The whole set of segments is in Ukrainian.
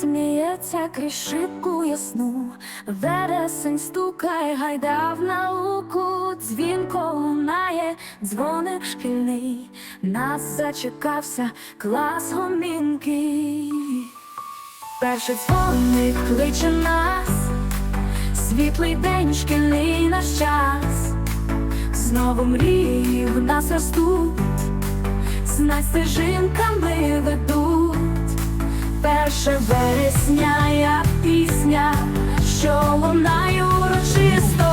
сміється крізь шибку ясну, вересень стукає, гайда в науку, дзвінко лунає, дзвоник шкільний, нас зачекався клас гомінки. Перший дзвоник кличе нас, світлий день, шкільний наш час, знову мрії в нас ростуть, знай стежинками ведуть. Перше вересня, як пісня, що лунає урочисто.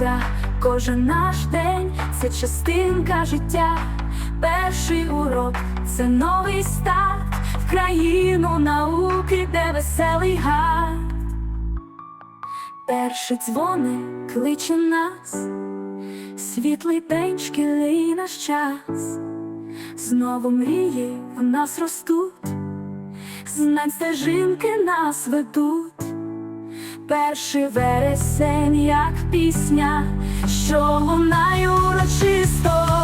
Відкриття. Кожен наш день це частинка життя. Перший урок це новий старт в країну науки, де веселий гад. Перший дзвоник кличе нас, світлий день, шкільний наш час. Знову мрії в нас ростуть, знань стежинки нас ведуть. Перший вересень, як пісня, що лунає урочисто.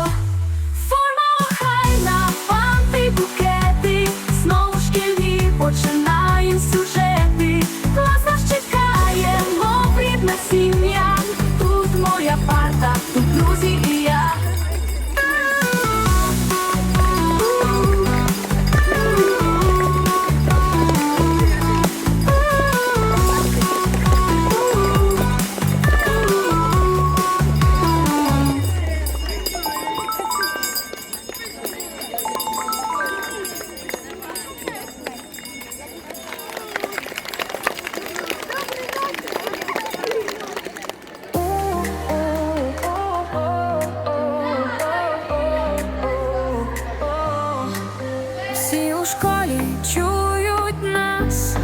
Всі у школі чують нас,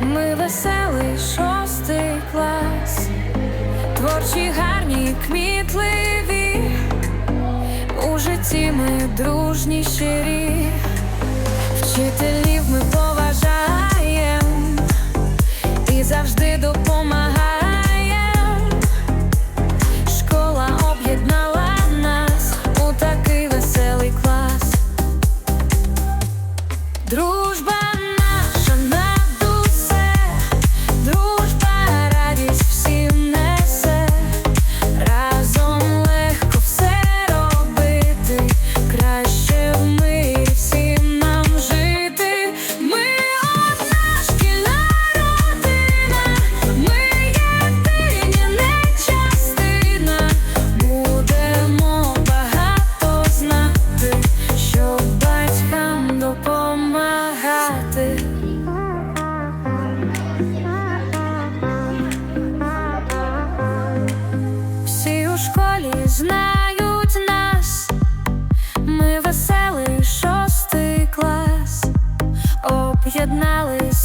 ми веселий шостий клас, творчі, гарні, кмітливі, у житті ми дружні щирі, вчителів об'єдналися